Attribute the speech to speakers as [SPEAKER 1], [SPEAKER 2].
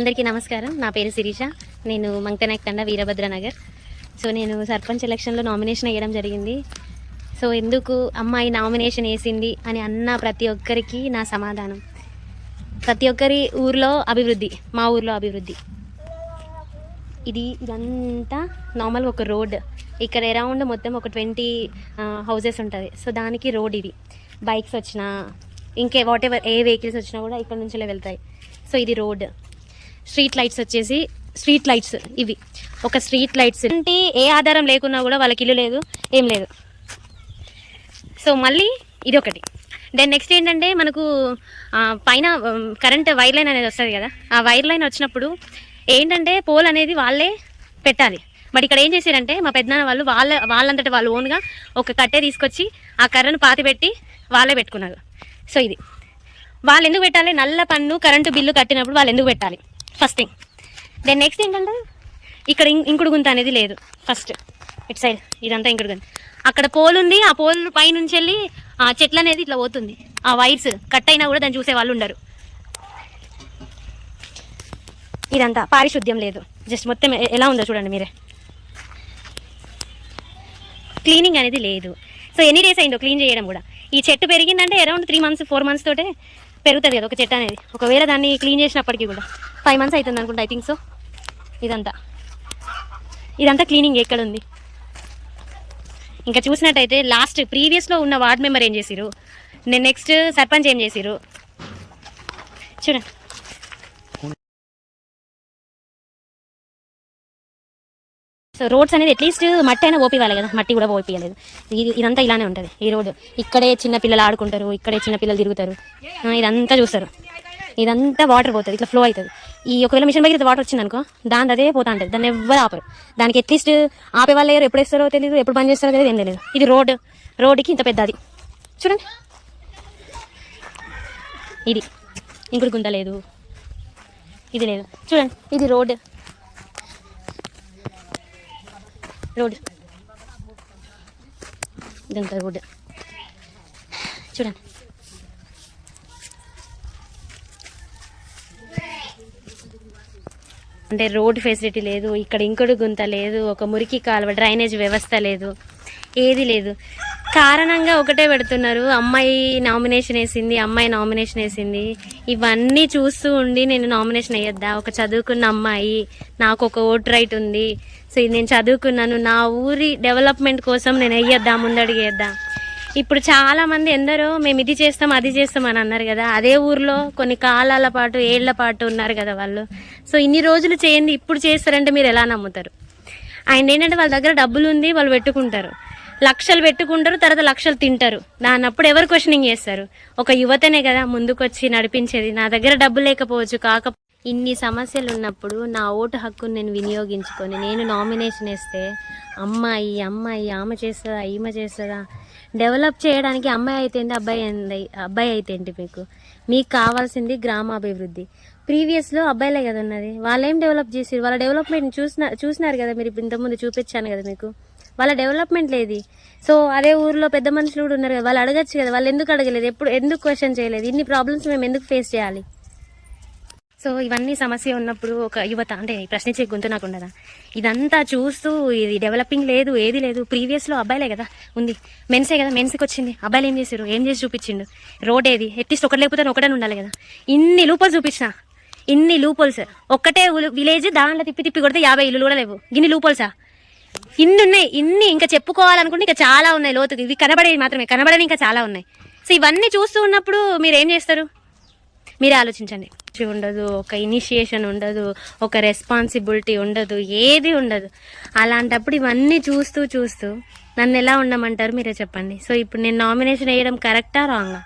[SPEAKER 1] అందరికీ నమస్కారం. నా పేరు శిరీష. నేను మంగతనాయక్ తండ వీరభద్రనగర్ సో నేను సర్పంచ్ ఎలక్షన్లో నామినేషన్ వేయడం జరిగింది. సో ఎందుకు అమ్మాయి నామినేషన్ వేసింది అని అన్న ప్రతి ఒక్కరికి నా సమాధానం. ప్రతి ఒక్కరి ఊర్లో అభివృద్ధి మా ఊర్లో అభివృద్ధి. ఇది ఇదంతా నార్మల్గా ఒక రోడ్. ఇక్కడ అరౌండ్ మొత్తం ఒక ట్వంటీ హౌజెస్ ఉంటుంది. సో దానికి రోడ్ ఇది. బైక్స్ వచ్చినా ఇంకే వాట్ ఎవర్ ఏ వెహికల్స్ వచ్చినా కూడా ఇక్కడ నుంచే వెళ్తాయి. సో ఇది రోడ్. స్ట్రీట్ లైట్స్ వచ్చేసి స్ట్రీట్ లైట్స్ ఇవి. ఒక స్ట్రీట్ లైట్స్. అంటే ఏ ఆధారం లేకున్నా కూడా వాళ్ళకి ఇల్లు లేదు ఏం లేదు. సో మళ్ళీ ఇది ఒకటి దెన్ నెక్స్ట్ ఏంటంటే మనకు పైన కరెంట్ వైర్ లైన్ అనేది వస్తుంది కదా. ఆ వైర్ లైన్ వచ్చినప్పుడు ఏంటంటే పోల్ అనేది వాళ్ళే పెట్టాలి. బట్ ఇక్కడ ఏం చేశారంటే మా పెద్దనాన్న వాళ్ళు వాళ్ళ వాళ్ళంతటి వాళ్ళు ఓన్గా ఒక కట్టె తీసుకొచ్చి ఆ కర్రను పాతి పెట్టి వాళ్ళే పెట్టుకున్నారు. సో ఇది. వాళ్ళు ఎందుకు పెట్టాలి? నల్ల పన్ను కరెంటు బిల్లు కట్టినప్పుడు వాళ్ళు ఎందుకు పెట్టాలి? ఫస్ట్ థింగ్ దెన్ నెక్స్ట్ ఏంటంటే ఇక్కడ ఇంకుడు గుంత అనేది లేదు. ఫస్ట్ ఇట్ సైడ్ ఇదంతా ఇంకుడు గుంత. అక్కడ పోల్ ఉంది. ఆ పోల్ పై నుంచి వెళ్ళి ఆ చెట్లు అనేది ఇట్లా పోతుంది. ఆ వైర్స్ కట్ అయినా కూడా దాన్ని చూసే వాళ్ళు ఉండరు. ఇదంతా పారిశుద్ధ్యం లేదు. జస్ట్ మొత్తం ఎలా ఉందో చూడండి మీరే. క్లీనింగ్ అనేది లేదు. సో ఎన్ని డేస్ అయిందో క్లీన్ చేయడం కూడా. ఈ చెట్టు పెరిగిందంటే around three months four months తోటే పెరుగుతుంది కదా ఒక చెట్టు అనేది. ఒకవేళ దాన్ని క్లీన్ చేసినప్పటికీ కూడా. ఫైవ్ మంత్స్ అవుతుంది అనుకుంటా ఐ థింక్ సో ఇదంతా. ఇదంతా క్లీనింగ్ ఎక్కడ ఉంది? ఇంకా చూసినట్టయితే లాస్ట్ ప్రీవియస్లో ఉన్న వార్డ్ మెంబర్ ఏం చేసిరు నేను నెక్స్ట్ సర్పంచ్ ఏం చేసిరు చూడండి. సో రోడ్స్ అనేది అట్లీస్ట్ మట్టి అయినా పోపివ్వాలి కదా. మట్టి కూడా పోపియలేదు ఇది ఇదంతా ఇలానే ఉంటుంది. ఈ రోడ్డు ఇక్కడే చిన్న పిల్లలు ఆడుకుంటారు ఇక్కడే చిన్న పిల్లలు తిరుగుతారు. ఇదంతా చూస్తారు. ఇదంతా వాటర్ పోతుంది ఇట్లా ఫ్లో అవుతుంది ఈ ఒకవేళ మిషన్ దగ్గర వాటర్ వచ్చింది అనుకో దాని అదే పోతా ఉంటుంది. దాన్ని ఎవ్వరు ఆపరు. దానికి అట్లీస్ట్ ఆపే వాళ్ళు లేరు ఎప్పుడు వేస్తారో తెలియదు ఎప్పుడు బంద్ చేస్తారో తెలియదు ఏం తెలియదు. ఇది రోడ్. రోడ్డుకి ఇంత పెద్దది. చూడండి. ఇది. ఇంకుడు గుంత లేదు. ఇది లేదు. చూడండి. ఇది రోడ్. రోడ్. ఇదంతా రోడ్. చూడండి. అంటే రోడ్ ఫెసిలిటీ లేదు ఇక్కడ ఇంకొడు గుంత లేదు ఒక మురికి కాలువ డ్రైనేజ్ వ్యవస్థ లేదు ఏది లేదు. కారణంగా ఒకటే పెడుతున్నారు. అమ్మాయి నామినేషన్ వేసింది అమ్మాయి నామినేషన్ వేసింది. ఇవన్నీ చూస్తూ ఉండి నేను నామినేషన్ అయ్యొద్దా ఒక చదువుకున్న అమ్మాయి నాకు ఒక ఓట్ రైట్ ఉంది. సో ఇది నేను చదువుకున్నాను. నా ఊరి డెవలప్మెంట్ కోసం నేను వేయొద్దా? ముందడిగేద్దా ఇప్పుడు చాలామంది ఎందరో మేము ఇది చేస్తాం అది చేస్తాం అని అన్నారు కదా. అదే ఊర్లో కొన్ని కాలాల పాటు ఏళ్ళ పాటు ఉన్నారు కదా వాళ్ళు. సో ఇన్ని రోజులు చేయండి. ఇప్పుడు చేస్తారంటే మీరు ఎలా నమ్ముతారు? ఆయన ఏంటంటే వాళ్ళ దగ్గర డబ్బులు ఉంది వాళ్ళు పెట్టుకుంటారు. లక్షలు పెట్టుకుంటారు తర్వాత లక్షలు తింటారు. దాన్ని అప్పుడు ఎవరు క్వశ్చనింగ్ చేస్తారు? ఒక యువతనే కదా ముందుకొచ్చి నడిపించేది. నా దగ్గర డబ్బు లేకపోవచ్చు కాక ఇన్ని సమస్యలు ఉన్నప్పుడు నా ఓటు హక్కును నేను వినియోగించుకొని నేను నామినేషన్ వేస్తే అమ్మాయి అమ్మాయి ఆమె చేస్తుందా ఈమె చేస్తుందా? డెవలప్ చేయడానికి అమ్మాయి అయితే ఏంటి అబ్బాయి అయింది అబ్బాయి అయితే ఏంటి మీకు? మీకు కావాల్సింది గ్రామాభివృద్ధి. ప్రీవియస్లో అబ్బాయిలే కదా ఉన్నది వాళ్ళేం డెవలప్ చేసారు వాళ్ళ డెవలప్మెంట్ చూసిన చూసినారు కదా మీరు? ఇంతకుముందు చూపించాను కదా మీకు. వాళ్ళ డెవలప్మెంట్ లేదు. సో అదే ఊర్లో పెద్ద మనుషులు కూడా ఉన్నారు కదా వాళ్ళు అడగచ్చు కదా వాళ్ళు ఎందుకు అడగలేదు ఎప్పుడు ఎందుకు క్వశ్చన్ చేయలేదు ఇన్ని ప్రాబ్లమ్స్ మేము ఎందుకు ఫేస్ చేయాలి? సో ఇవన్నీ సమస్య ఉన్నప్పుడు ఒక యువత అంటే ప్రశ్నించే గొంతు నాకు ఉండదా? ఇదంతా చూస్తూ ఇది డెవలపింగ్ లేదు ఏది లేదు ప్రీవియస్లో అబ్బాయిలే కదా ఉంది. మెన్సే కదా మెన్స్కి వచ్చింది. అబ్బాయిలు ఏం చేశారు? ఏం చేసి చూపించిండు? రోడ్ ఏది? అట్లీస్ట్ ఒకటి లేకపోతే ఒకటే ఉండాలి కదా. ఇన్ని లూపల్స్ చూపించిన ఇన్ని లూపల్స్ ఒక్కటే విలేజ్ దాంట్లో తిప్పి తిప్పి కొడితే యాభై ఇల్లు కూడా లేవు. ఇన్ని లూపల్సా ఇన్ని ఉన్నాయి ఇన్ని ఇంకా చెప్పుకోవాలనుకుంటే ఇంకా చాలా ఉన్నాయి లోతుకి. ఇవి కనబడేవి మాత్రమే కనబడని ఇంకా చాలా ఉన్నాయి. సో ఇవన్నీ చూస్తూ ఉన్నప్పుడు మీరు ఏం చేస్తారు? మీరే ఆలోచించండి. ఉండదు ఒక ఇనిషియేషన్ ఉండదు ఒక రెస్పాన్సిబిలిటీ ఉండదు ఏది ఉండదు. అలాంటప్పుడు ఇవన్నీ చూస్తూ చూస్తూ నన్ను ఎలా ఉండమంటారు మీరే చెప్పండి. సో ఇప్పుడు నేను నామినేషన్ వేయడం కరెక్టా రాంగా?